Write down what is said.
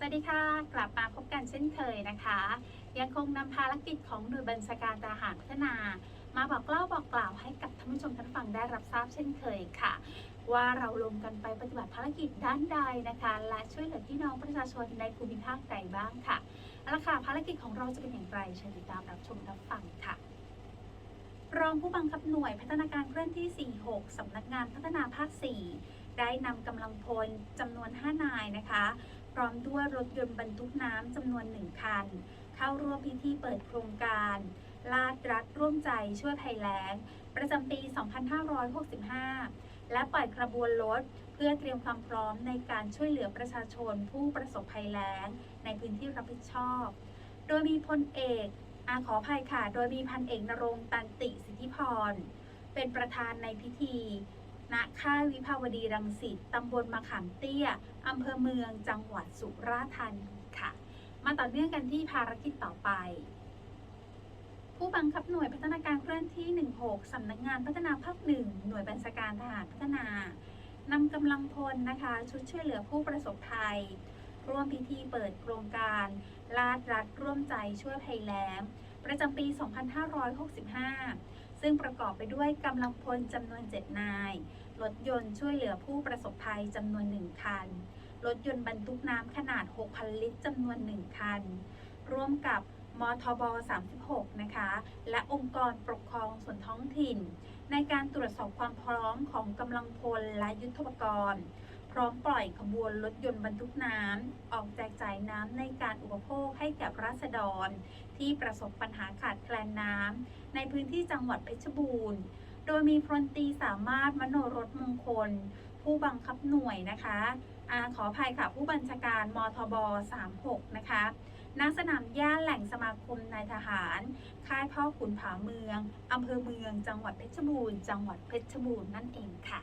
สวัสดีค่ะ กลับมาพบกันเช่นเคยนะคะ ยังคงนำภารกิจของหน่วยบัญชาการทหารพัฒนา มาบอกเล่าบอกกล่าวให้กับท่านผู้ชมท่านฟังได้รับทราบเช่นเคยค่ะ ว่าเราลงกันไปปฏิบัติภารกิจด้านใดนะคะ และช่วยเหลือพี่น้องประชาชนในภูมิภาคใดบ้างค่ะเอาละค่ะภารกิจของเราจะเป็นอย่างไรเชิญติดตามรับชมรับฟังค่ะรองผู้บังคับหน่วยพัฒนาการเคลื่อนที่ 46 สำนักงานพัฒนาภาค 4 ได้นำกำลังพลจำนวน 5 นายนะคะ ร้อมด้วยรถยนต์บรรทุกน้ำจำนวนหนึ่งคัน เข้าร่วมพิธีเปิดโครงการ ลาดรัฐร่วมใจช่วยภัยแล้ง ประจำปี 2565 และปล่อยขบวนรถเพื่อเตรียมความพร้อมในการช่วยเหลือประชาชนผู้ประสบภัยแล้ง ในพื้นที่รับผิดชอบ โดยมีพลเอกอาขอภัยค่ะ โดยมีพันเอกนรงตันติสิทธิพร เป็นประธานในพิธี ณค่ายวิภาวดีรังสิตตำบลมะขามเตี้ยอำเภอเมืองจังหวัดสุราษฎร์ธานีค่ะ มาต่อเนื่องกันที่ภารกิจต่อไป ผู้บังคับหน่วยพัฒนาการเคลื่อนที่ 16 สำนักงานพัฒนาภาคหนึ่งหน่วยบัญชาการทหารพัฒนานำกำลังพลนะคะ ชุดช่วยเหลือผู้ประสบภัย ร่วมพิธีเปิดโครงการลาดรัฐร่วมใจช่วยภัยแล้ง ประจำปี 2565 ซึ่งประกอบไปด้วยกำลังพลจำนวน 7 นาย รถยนต์ช่วยเหลือผู้ประสบภัยจำนวน 1 คัน รถยนต์บรรทุกน้ำขนาด 6,000 ลิตรจำนวน 1 คัน ร่วมกับมทบ 36 นะคะ และองค์กรปกครองส่วนท้องถิ่น ในการตรวจสอบความพร้อมของกำลังพลและยุทธปกรณ์ ร้อมปล่อยขบวนรถยนต์บรรทุกน้ำออกแจกจ่ายน้ำในการอุปโภคให้แก่ราษฎร ที่ประสบปัญหาขาดแคลนน้ำในพื้นที่จังหวัดเพชรบูรณ์ โดยมีพลตีสามารถมโนรสมงคล ผู้บังคับหน่วยนะคะอาขออภัยค่ะ ผู้บัญชาการมทบ 36 นะคะณสนามหญ้าแหล่งสมาคมนายทหาร ค่ายพ่อขุนผาเมือง อำเภอเมือง จังหวัดเพชรบูรณ์ จังหวัดเพชรบูรณ์นั่นเองค่ะ